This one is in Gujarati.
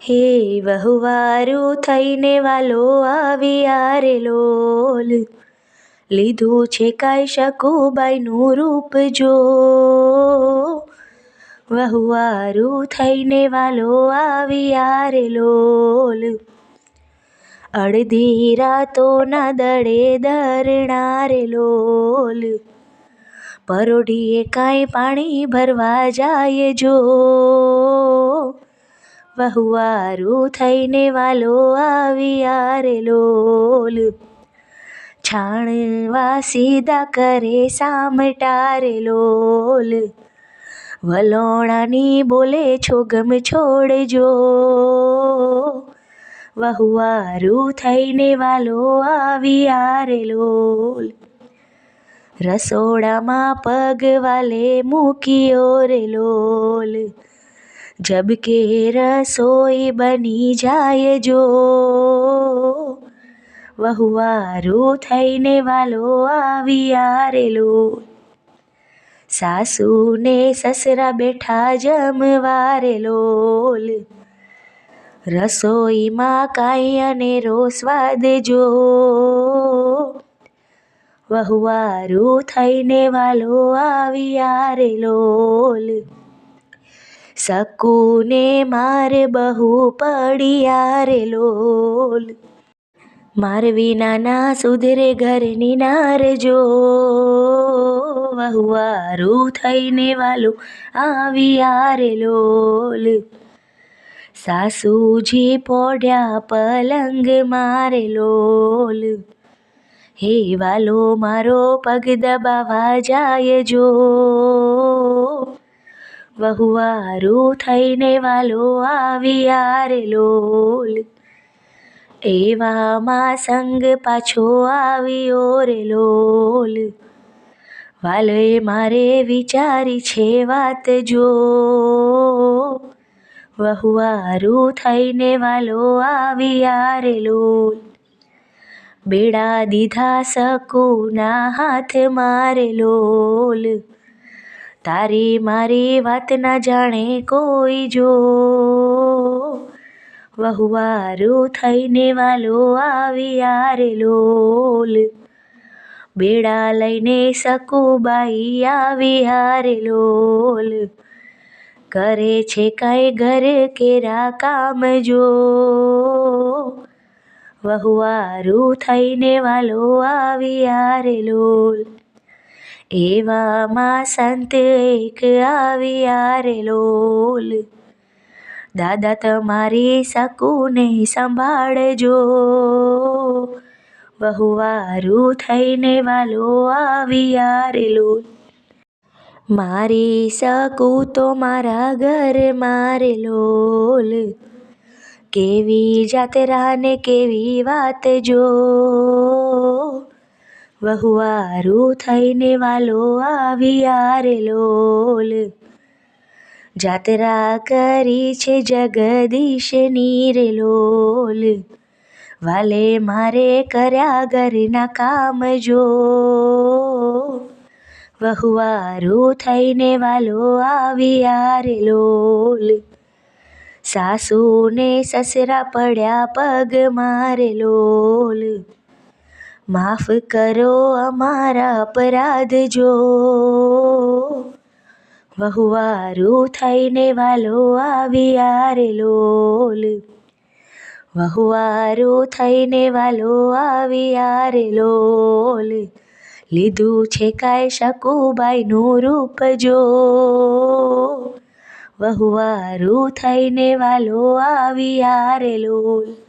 હે વહુવારું થઈને વાલો આવી આરે લોલ. લીધું છે કાંઈ શકુબાઈનું રૂપ જો. વહુવારું થઈને વાલો આવી આરે લોલ. અડધી રાતોના દડે દરણારે લોલ. પરોઢીએ કાંઈ પાણી ભરવા જાય જો. વહુવારું થઈને વાલો આવી આરે લોલ. છાણવા સીધા કરે સામટારે લોલ. વલોણાની બોલે છો ગમ છોડજો. વહુવારું થઈને વાલો આવી આરે લોલ. રસોડામાં પગ વાલે મૂકીઓ રે લોલ. જબકે રસોઈ બની જાય જો વહુવારું થઈને વાલો આવી આરેલો સાસુને સસરા બેઠા જમવા લોલ રસોઈમાં કાંઈ અનેરો સ્વાદ જો વહુવારું થઈને વાલો આવી રે લોલ શકુને મારે બહુ પડ્યા રે લોલ. માર વિના ના સુધરે ઘરની નાર જો વહુવારું થઈને વાલું આવી આરે લોલ. સાસુજી પોઢ્યા પલંગ મારે લોલ. હે વાલો, મારો પગ દબાવા જાય જો. વહુવારું થઈને વાલો આવ્યા રે લોલ એવામાં સંગ પાછો આવ્યો રે લોલ વાલે મારે વિચારી છે વાત જો વહુવારું થઈને વાલો આવ્યા રે લોલ બેડા દીધા શકુના હાથ મારે લોલ તારી મારી વાત ના જાણે કોઈ જો. વહુવારું થઈને વાલો આવી રે લોલ. બેડા લઈને સકુબાઈ આવી હારે લોલ. કરે છે કાંઈ ઘર કેરા કામ જો. વહુવારું થઈને વાલો આવી રે લોલ. એવામાં સંત એક આવ્યા રે લોલ. દાદા તમારી શકુને સંભાળજો. બહુવારું થઈને વાલો આવ્યા રે લોલ. મારી શકું તો મારા ઘર મારે લોલ. કેવી જાતરા ને કેવી વાત જો. વહુવારું થઈને વાલો આવી આરે લોલ. જાતરા કરી છે જગદીશ નીરે લોલ. વાલે મારે કર્યા ઘરના કામ જો વહુવારું થઈને વાલો આવી આરે લોલ. સાસુને સસરા પડ્યા પગ મારે લોલ. માફ કરો અમારા અપરાધ જો. વહુવારું થઈને વાલો આવી આરે લોલ. વહુવારું થઈને વાલો આવી આરે લોલ. લીધું છે કાંઈ શકુબાઈનું રૂપ જો. વહુવારું થઈને વાલો આવી આરે લોલ.